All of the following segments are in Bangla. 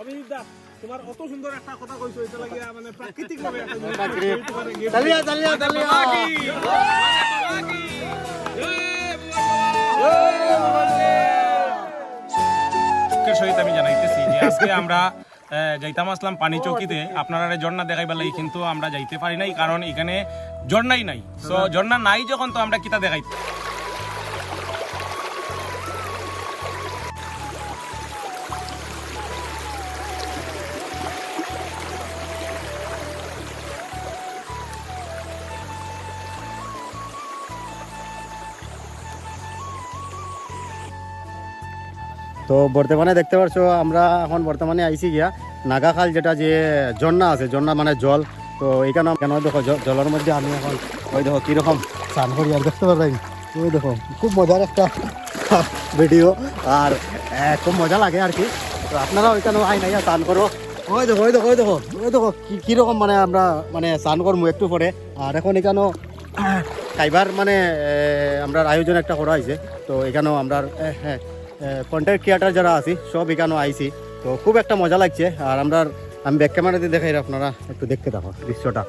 অভিজিৎ দা তোমার অত সুন্দর একটা কথা কইছো এটা লাগিয়া মানে প্রাকৃতিক। ভাবে একটা জিনিস প্রাকৃতিক। কইছো, মানে gift তালিয়া তালিয়া তালিয়া দুঃখের সহিত আমি জানাইতেছি যে আজকে আমরা যাইতাম আসলাম পানি চৌকিতে। আপনারা ঝর্ণা দেখাইবার লাগি কিন্তু আমরা যাইতে পারি নাই কারণ এখানে ঝর্ণাই নাই। তো ঝর্ণা নাই যখন তো আমরা কিতা দেখাই তো বর্তমানে দেখতে পাচ্ছ আমরা এখন বর্তমানে আইছি গিয়া নাগাখাল যেটা যে ঝর্ণা আছে, ঝর্ণা মানে জল। তো এইখানে কেন দেখো জলের মধ্যে আমি এখন, ওই দেখো কীরকম স্নান করি আর দেখতে পারবেন ওই দেখো, খুব মজার একটা ভিডিও আর খুব মজা লাগে আর কি। তো আপনারা ওইখানে আই নাই স্নান করো। ওই দেখো ওই দেখো ওই দেখো ওই দেখো কীরকম মানে আমরা মানে স্নান করব একটু পরে। আর এখন এখানেও খাইবার মানে আমরা আয়োজন একটা করা হয়েছে তো এখানেও আমরা হ্যাঁ কন্টেন্ট ক্রিয়েটার যারা আছি সব এখানেও আইছি। তো খুব একটা মজা লাগছে। আর আমরা আমি ব্যাক ক্যামেরাতে দেখাই আপনারা একটু দেখতে থাকো দৃশ্যটা।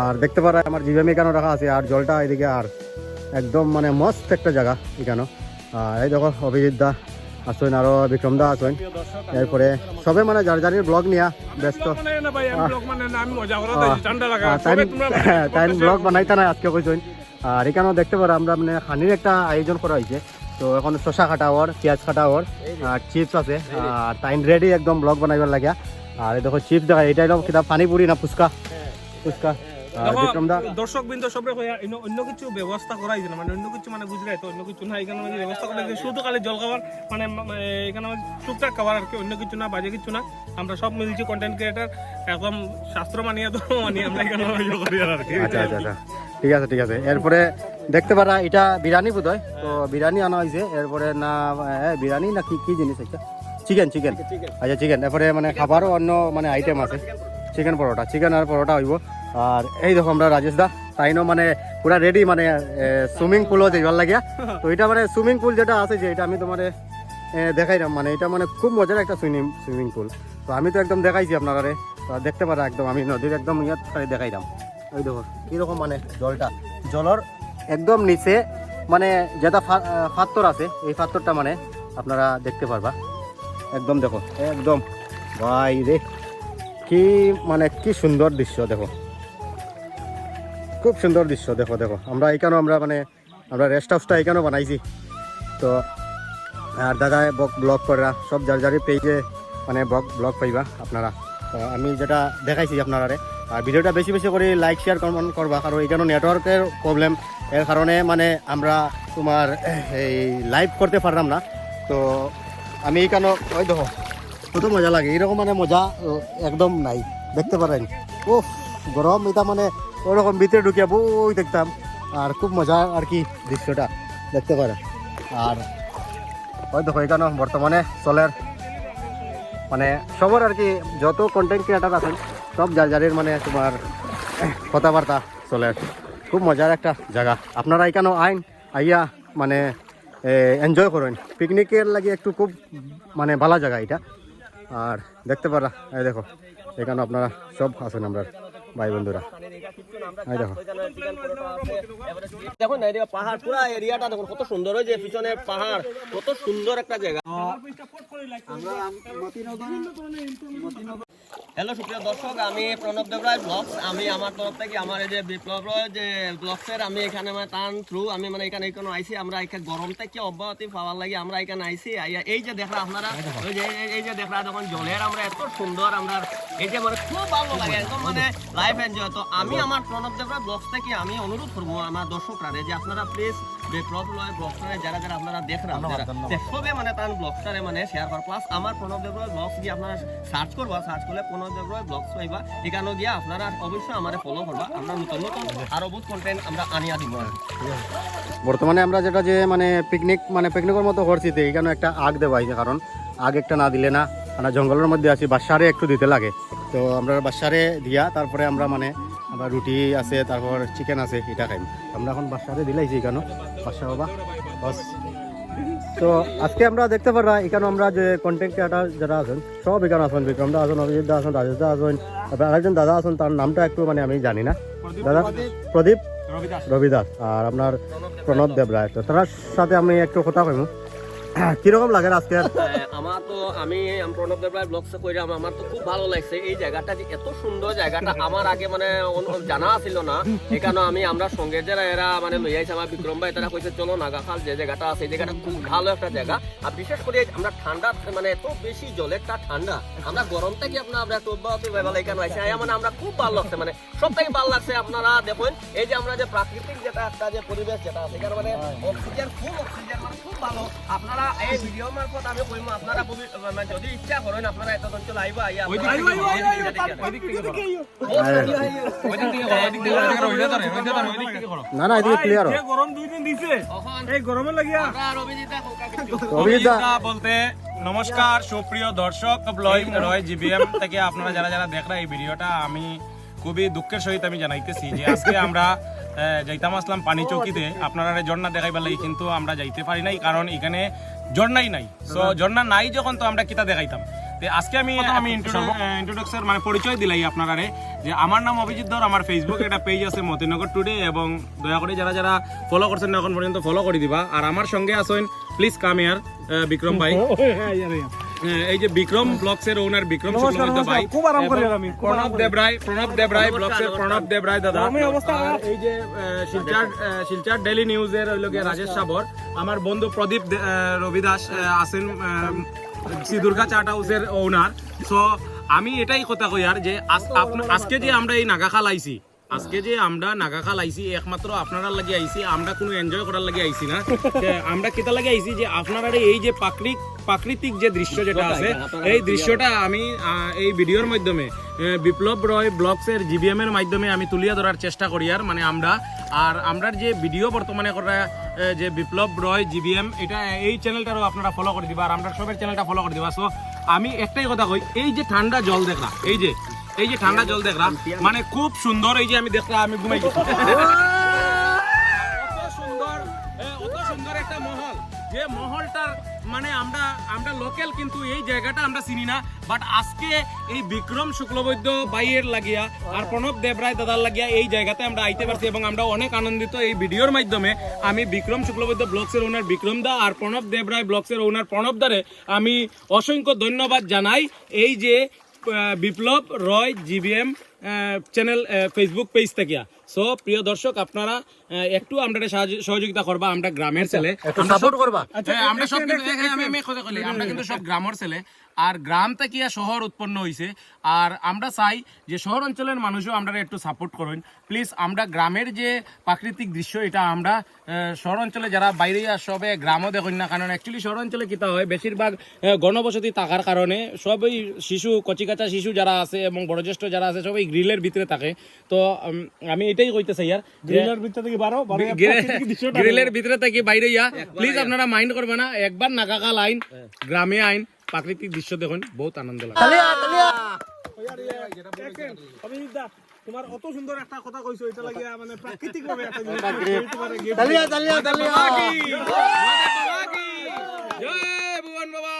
আর দেখতে পারা আমার জিভেম এখানেও রাখা আছে আর জলটা এদিকে আর একদম মানে মস্ত একটা জায়গা এখানেও। আর এই দেখো অভিজিৎ দা আসেন আরও বিক্রম দা আসেন এরপরে সবে মানে যার যার ব্লগ নিয়া ব্যস্ত। টাইম টাইম ব্লগ বানাইতা না আজকে কইছেন। আর এখানেও দেখতে পারো আমরা মানে খানির একটা আয়োজন করা হয়েছে। তো এখন শশা কাটা ওর পেঁয়াজ কাটা ওর আর চিপস আছে আর টাইম রেডি একদম ব্লগ বানাইবার লাগিয়া। আর দেখো চিপস দেখা এটা হলো কিতা পানিপুরি না ফুচকা? ফুচকা। দর্শক বিন্দু সবরে কইয়া অন্য- কিছু ব্যবস্থা করা হয়েছে না মানে অন্য কিছু মানে বুঝলে তো অন্য কিছু না এখানে মানে ব্যবস্থা করা হয়েছে। শুধু খালি জল খাবার মানে এখানে মানে টুকটাক খাবার আর কি অন্য কিছু না বাজে কিছু না। আমরা সব মিলছি কন্টেন্ট ক্রিয়েটার একদম শাস্ত্র মানিয়ে তো মানিয়ে আমরা এখানে করি আর কি। আচ্ছা আচ্ছা আচ্ছা। ঠিক আছে ঠিক আছে। এরপরে দেখতে পারা এটা বিরিয়ানি বোধ হয় তো বিরিয়ানি আনা হয়েছে এরপরে না বিরিয়ানি না কি কি জিনিস এটা? চিকেন চিকেন আচ্ছা চিকেন এরপরে মানে খাবারও অন্য মানে আইটেম আছে। চিকেন পরোটা। চিকেন আর পরোটা হইব। আর এই দেখো আমরা রাজেশ দা তাইনো মানে পুরা রেডি মানে সুইমিং পুলও যাইবার লাগিয়া। তো এটা মানে সুইমিং পুল যেটা আছে যে এটা আমি তোমার দেখাইলাম। মানে এটা মানে খুব মজার একটা সুইমিং সুইমিং পুল তো আমি তো একদম দেখাইছি আপনারা তো দেখতে পারা একদম আমি নদীর একদম ইয়াত দেখাইলাম। ওই দেখো কীরকম মানে জলটা। জলর একদম নিচে মানে যেটা ফা- আহ, পাথর আছে এই পাথরটা মানে আপনারা দেখতে পারবা। একদম দেখো একদম। ভাই রে কি মানে কি সুন্দর দৃশ্য দেখো। খুব সুন্দর দৃশ্য দেখো দেখো। আমরা এখানেও আমরা মানে আমরা রেস্ট হাউসটা এখানেও বানাইছি। তো আর দাদা ব্লগ করা সব যার যারই পেজে মানে ব্লগ পাইবা আপনারা। তো আমি যেটা দেখাইছি আপনারা আর ভিডিওটা বেশি বেশি করে লাইক শেয়ার করবা, কারণ এখানে নেটওয়ার্কের প্রবলেম এর কারণে মানে আমরা তোমার, এই লাইভ করতে পারলাম না। তো আমি এখানে ওই দেখো, কত মজা লাগে। এরকম মানে মজা একদম নাই। দেখতে পারেন। ও গরম, এটা মানে ওরকম ভিতরে ঢুকিয়ে বই দেখতাম। আর খুব মজা আর কি দৃশ্যটা। দেখতে পারে আর, ওই দেখো এখানে বর্তমানে চলের মানে সবার আর কি যত কন্টেন্ট ক্রিয়েটার আছেন, সব যার যারের মানে তোমার কথাবার্তা চলে আসে। খুব মজার একটা জায়গা। আপনারা এখানেও আইন, আইয়া মানে এনজয় করেন। পিকনিকের লাগে একটু খুব মানে ভালো জায়গা এটা। আর দেখতে পারা, এই দেখো, এখানে আপনারা সব আছেন আমরা। ভাই বন্ধুরা। এই দেখো। দেখুন না এদিকে পাহাড় পুরা এরিয়াটা দেখুন কত সুন্দর হয়েছে পিছনে পাহাড় কত সুন্দর একটা জায়গা। হ্যালো সুপ্রিয় দর্শক আমি প্রণব দেবরায় ব্লগস আমি আমার তরফ থেকে আমার এই যে বিপ্লব রয় যে ব্লগসের আমি এখানে মানে টান থ্রু আমি মানে এখানে এখানে আইছি আমরা এখানে গরম থেকে অব্যাহতি পাওয়ার লাগে আমরা এখানে আইছি। এই যে দেখরা আপনারা ওই যে এই- যে দেখরা যখন জলের আমরা এত সুন্দর আমরা এই যে মানে খুব ভালো লাগে একদম মানে লাইফ এনজয় তো আমি আমার প্রণব দেবরায় ব্লগস থেকে আমি অনুরোধ করব আমার দর্শকরা যে আপনারা প্লিজ বিপ্লব লয় ব্লগসটারে যারা যারা আপনারা দেখরা সবে মানে তার ব্লগসটারে মানে শেয়ার কর। প্লাস আমার প্রণব দেবরায় ব্লগস গিয়ে আপনারা সার্চ করবা? সার্চ করলে বর্তমানে আমরা যেটা যে মানে পিকনিক মানে পিকনিকের মতো করছি তো এখানে একটা আগ দেওয়া হয়েছে, কারণ আগ একটা না দিলে না আমরা জঙ্গলের মধ্যে আছি, বাসারে একটু দিতে লাগে। তো আমরা বাসারে দিয়া, তারপরে আমরা মানে আমরা রুটি আছে, তারপর চিকেন আছে, এটা খাই আমরা এখন বাসারে দিলাইছি এখানে বাসা বাবা বাস। তো আজকে আমরা দেখতে পারা এখানে আমরা যে কন্টেন্ট ক্রিয়েটার যারা আছেন সব এখানে আছেন বিক্রম দা আছেন অভিজিৎ দা আছেন রাজেশ দা আছেন তারপরে আরেকজন দাদা আছেন তার নামটা একটু মানে আমি জানি না। দাদা? প্রদীপ। রবিদাস। আর আপনার প্রণব দেবরায়। তো তার সাথে আমি একটু কথা কইমু। কীরকম লাগে আজকে? আমার তো আমি প্রণব দেবরায় ব্লগস কইরাম আমার তো খুব ভালো লাগছে। এই জায়গাটা যে এত সুন্দর জায়গাটা আমার আগে মানে জানা ছিল না। এখানে আমি আমরা সঙ্গে যারা এরা মানে লই আইছে আমার বিক্রম ভাই তারা কইছে চলো নাগাখাল যে জায়গাটা আছে এই জায়গাটা খুব ভালো একটা জায়গা। আর বিশেষ করে আমরা ঠান্ডা মানে এত বেশি জলেরটা ঠান্ডা। আমরা গরম থেকে আপনার আমরা একটু অব্যাহত বেলা এখানে আইছে আয়া মানে আমরা খুব ভালো লাগছে মানে সব থেকে ভালো লাগছে আপনারা দেখুন। এই যে আমরা যে প্রাকৃতিক যেটা একটা যে পরিবেশ যেটা আছে এখানে মানে অক্সিজেন ফুল অক্সিজেন মানে খুব ভালো। আপনারা এই ভিডিও মারফত আমি কইম আপনারা ভবি- মানে যদি ইচ্ছা করেন আপনারা এত অঞ্চল আইবা আইয়া আপনারা আইবা, আইবা, আইবা, আইবা, তার- ওই দিক থেকে করো। না না এদিকে ক্লিয়ার গরম দুই দিন দিছে এই গরমে লাগিয়া। অভিজিৎ দা অভিজিৎদা বলতে নমস্কার সুপ্রিয় দর্শক রয় জিবিএম থেকে আপনারা যারা যারা দেখরা এই ভিডিওটা আমি খুবই দুঃখের সহিত আমি জানাইতেছি যে আজকে আমরা যাইতাম আসলাম পানি চৌকিতে আপনারা ঝর্ণা দেখাইবার লাগি কিন্তু আমরা যাইতে পারি নাই কারণ এখানে ঝর্ণাই নাই। সো ঝর্ণা নাই যখন তো আমরা কিতা দেখাইতাম। তে আজকে আমি আমি ইন্ট্রোডাকশন মানে পরিচয় দিলাই আপনারারে যে আমার নাম অভিজিৎ ধর আমার ফেসবুক একটা পেজ আছে মতিনগর টুডে এবং দয়া করে যারা যারা ফলো করছেন না এখন পর্যন্ত ফলো করে দিবা। আর আমার সঙ্গে আছেন প্লিজ কাম ইয়ার বিক্রম ভাই। হ্যাঁ, এই যে বিক্রম ব্লগস এর ওনার বিক্রম শুক্লবৈদ্য ভাই। খুব আরাম করি আমি, প্রণব দেবরায় প্রণব দেবরায় ব্লগস এর প্রণব দেবরায় দাদা। গরমের অবস্থা এই যে শিলচর শিলচর ডেইলি নিউজ এর হইল গিয়ে রাজেশ সাবর আমার বন্ধু প্রদীপ রবিদাস আহ, আছেন আহ, শ্রী দুর্গা চাট হাউসের ওনার সো আমি এটাই কথা কই আর যে আজকে যে আমরা এই নাগাখাল আইছি আজকে যে আমরা নাগাখাল আইছি একমাত্র আপনারা লাগি আইছি আমরা কোনো এনজয় করার লাগি আইছি না। আমরা কেতা লাগি আইছি যে আপনারা এই যে প্রাকৃতিক প্রাকৃতিক যে দৃশ্য যেটা আছে এই দৃশ্যটা আমি এই ভিডিওর মাধ্যমে বিপ্লব রয় ব্লগসের জিবিএম এর মাধ্যমে আমি তুলিয়া ধরার চেষ্টা করি আর মানে আমরা আর আমরা যে ভিডিও বর্তমানে করা যে বিপ্লব রয় জিবিএম এটা এই চ্যানেলটারও আপনারা ফলো করে দিবা আর আমরা সবের চ্যানেলটা ফলো করে দিবা। সো আমি একটাই কথা কই এই যে ঠান্ডা জল দেখলা এই যে এই যে ঠান্ডা জল দেখলাম মানে খুব সুন্দর এই যে আমি দেখলাম আমি ঘুমাই গেছি। অত সুন্দর অত সুন্দর একটা মহল। যে মহলটার মানে আমরা আমরা লোকাল কিন্তু এই জায়গাটা আমরা চিনি না বাট আজকে এই বিক্রম শুক্লবৈদ্য বাইয়ের লাগিয়া আর প্রণব দেবরায় দাদার লাগিয়া এই জায়গাতে আমরা আইতে পারছি এবং আমরা অনেক আনন্দিত এই ভিডিওর মাধ্যমে। আমি বিক্রম শুক্লবৈদ্য ব্লগসের ওনার বিক্রম দা আর প্রণব দেবরায় ব্লগসের ওনার প্রণব দারে আমি অসংখ্য ধন্যবাদ জানাই। এই যে Biplab Roy GBM channel Facebook page থেকে সো প্রিয় দর্শক আপনারা একটু আমরা সাহায্য- সহযোগিতা করবা আমরা গ্রামের ছেলে। সাপোর্ট করবা। হ্যাঁ, আমরা সব কিন্তু হ্যাঁ, আমি- আমি কথা কইলি, আমরা কিন্তু সব গ্রামের ছেলে। আর গ্রাম থেকে শহর উৎপন্ন হয়েছে আর আমরা চাই যে শহর অঞ্চলের মানুষও আমরা একটু সাপোর্ট করুন। প্লিজ আমরা গ্রামের যে প্রাকৃতিক দৃশ্য এটা আমরা শহর অঞ্চলে যারা বাইরে সবে গ্রামও দেখুন না কারণ অ্যাকচুয়ালি শহর অঞ্চলে কিতা হয় বেশিরভাগ গণবসতি থাকার কারণে সবই শিশু কচিকাচা শিশু যারা আছে এবং বয়োজ্যেষ্ঠ যারা আছে সবাই গ্রিলের ভিতরে থাকে। তো আমি এটাই কইতে চাই আর গ্রিলের ভিতর থেকে বারো বারো প্রাকৃতিক দৃশ্যটা গ্রিলের ভিতরে থেকে বাইরে ইয়া। প্লিজ আপনারা মাইন্ড করবে না একবার নাগাকাল আইন গ্রামে আইন প্রাকৃতিক দৃশ্য দেখুন বহুত আনন্দ লাগে। তোমার অত সুন্দর একটা কথা কইছো এটা লাগিয়া মানে প্রাকৃতিক ভাবে একটা জিনিস তোমার গিয়ে- তালিয়া তালিয়া তালিয়া। জয় ভুবন বাবা।